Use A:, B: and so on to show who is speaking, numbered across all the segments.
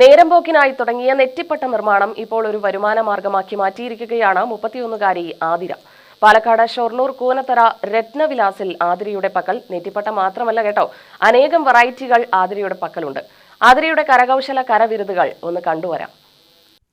A: നേരം പോക്കിനായി തുടങ്ങിയ നെറ്റിപ്പട്ട നിർമ്മാണം ഇപ്പോൾ ഒരു വരുമാന മാർഗമാക്കി മാറ്റിയിരിക്കുകയാണ് മുപ്പത്തിയൊന്നുകാരി ആതിര. പാലക്കാട് ഷൊർണൂർ കൂനത്തറ രത്നവിലാസിൽ ആതിരയുടെ പക്കൽ നെറ്റിപ്പട്ട മാത്രമല്ല കേട്ടോ അനേകം വെറൈറ്റികൾ ആതിരയുടെ പക്കലുണ്ട്. ആതിരയുടെ കരകൗശല കരവിരുതുകൾ ഒന്ന് കണ്ടുവരാം.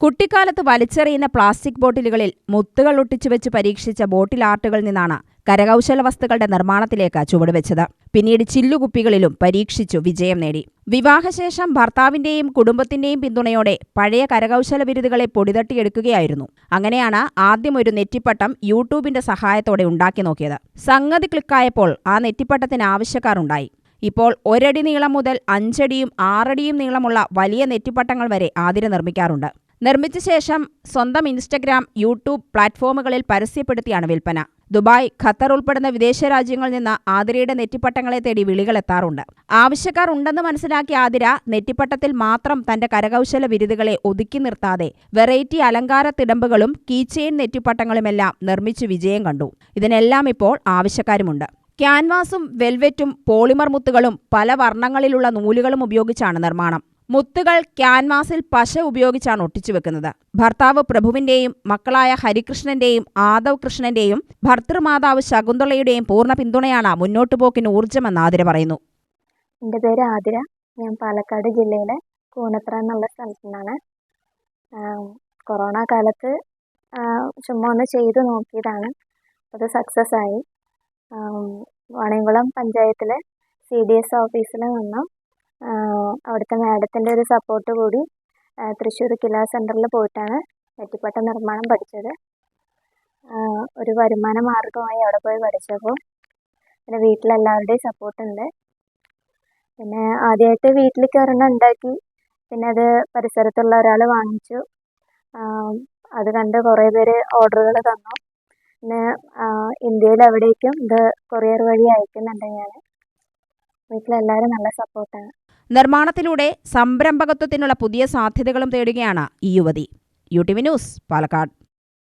B: കുട്ടിക്കാലത്ത് വലിച്ചെറിയുന്ന പ്ലാസ്റ്റിക് ബോട്ടിലുകളിൽ മുത്തുകൾ ഒട്ടിച്ചു വെച്ച് പരീക്ഷിച്ച ബോട്ടിൽ ആർട്ടുകളിൽ നിന്നാണ് കരകൗശല വസ്തുക്കളുടെ നിർമ്മാണത്തിലേക്ക് ചുവടുവെച്ചത്. പിന്നീട് ചില്ലുകുപ്പികളിലും പരീക്ഷിച്ചു വിജയം നേടി. വിവാഹശേഷം ഭർത്താവിന്റെയും കുടുംബത്തിന്റെയും പിന്തുണയോടെ പഴയ കരകൗശല ബിരുദുകളെ പൊടിതട്ടിയെടുക്കുകയായിരുന്നു. അങ്ങനെയാണ് ആദ്യം ഒരു നെറ്റിപ്പട്ടം യൂട്യൂബിന്റെ സഹായത്തോടെ ഉണ്ടാക്കി നോക്കിയത്. സംഗതി ക്ലിക്കായപ്പോൾ ആ നെറ്റിപ്പട്ടത്തിന് ആവശ്യക്കാരുണ്ടായി. ഇപ്പോൾ ഒരടി നീളം മുതൽ അഞ്ചടിയും ആറടിയും നീളമുള്ള വലിയ നെറ്റിപ്പട്ടങ്ങൾ വരെ ആതിര നിർമ്മിക്കാറുണ്ട്. നിർമ്മിച്ച ശേഷം സ്വന്തം ഇൻസ്റ്റഗ്രാം യൂട്യൂബ് പ്ലാറ്റ്ഫോമുകളിൽ പരസ്യപ്പെടുത്തിയാണ് വിൽപ്പന. ദുബായ് ഖത്തർ ഉൾപ്പെടുന്ന വിദേശ രാജ്യങ്ങളിൽ നിന്ന് ആതിരയുടെ നെറ്റിപ്പട്ടങ്ങളെ തേടി വിളികളെത്താറുണ്ട് ആവശ്യക്കാർ ഉണ്ടെന്ന് മനസ്സിലാക്കിയ ആതിര നെറ്റിപ്പട്ടത്തിൽ മാത്രം തന്റെ കരകൗശല വിരുതുകളെ ഒതുക്കി നിർത്താതെ വെറൈറ്റി അലങ്കാര തിടമ്പുകളും കീച്ചെയിൻ നെറ്റിപ്പട്ടങ്ങളുമെല്ലാം നിർമ്മിച്ച് വിജയം കണ്ടു. ഇതിനെല്ലാം ഇപ്പോൾ ആവശ്യക്കാരുമുണ്ട്. ക്യാൻവാസും വെൽവെറ്റും പോളിമർ മുത്തുകളും പല വർണങ്ങളിലുള്ള നൂലുകളും ഉപയോഗിച്ചാണ് നിർമ്മാണം. മുത്തുകൾ ക്യാൻവാസിൽ പശ ഉപയോഗിച്ചാണ് ഒട്ടിച്ചു വെക്കുന്നത്. ഭർത്താവ് പ്രഭുവിന്റെയും മക്കളായ ഹരികൃഷ്ണന്റെയും ആദവ് കൃഷ്ണന്റെയും ഭർത്തൃമാതാവ് ശകുന്തളയുടെയും പൂർണ പിന്തുണയാണ് മുന്നോട്ടു പോക്കിന് ഊർജമെന്ന് ആതിര പറയുന്നു.
C: എന്റെ പേര് ആതിര. ഞാൻ പാലക്കാട് ജില്ലയിലെ കൂനത്ര എന്നുള്ള സ്ഥലത്തു നിന്നാണ് കൊറോണ കാലത്ത് ചുമ്മാ ഒന്ന് ചെയ്തു നോക്കിയതാണ്. അത് സക്സസ് ആയി വാണിയംകുളം പഞ്ചായത്തിലെ സി ഡി എസ് ഓഫീസിൽ നിന്നും അവിടുത്തെ മാഡത്തിന്റെ ഒരു സപ്പോർട്ട് കൂടി തൃശ്ശൂർ കിലാ സെന്ററിൽ പോയിട്ടാണ് നെറ്റിപ്പട്ട നിർമ്മാണം പഠിച്ചത്. ഒരു വരുമാന മാർഗമായി അവിടെ പോയി പഠിച്ചപ്പോൾ പിന്നെ വീട്ടിലെല്ലാവരുടെയും സപ്പോർട്ടുണ്ട് പിന്നെ ആദ്യമായിട്ട് വീട്ടിൽ കയറണ ഉണ്ടാക്കി പിന്നെ അത് പരിസരത്തുള്ള ഒരാൾ വാങ്ങിച്ചു. അത് കണ്ട് കുറേ പേര് ഓർഡറുകൾ തന്നു. പിന്നെ ഇന്ത്യയിൽ എവിടേക്കും ഇത് കൊറിയർ വഴി അയക്കുന്നുണ്ട് ഞാൻ വീട്ടിലെല്ലാവരും നല്ല സപ്പോർട്ടാണ്
B: നിർമ്മാണത്തിലൂടെ സംരംഭകത്വത്തിനുള്ള പുതിയ സാധ്യതകളും തേടുകയാണ് ഈ യുവതി. U T V news Palakkad.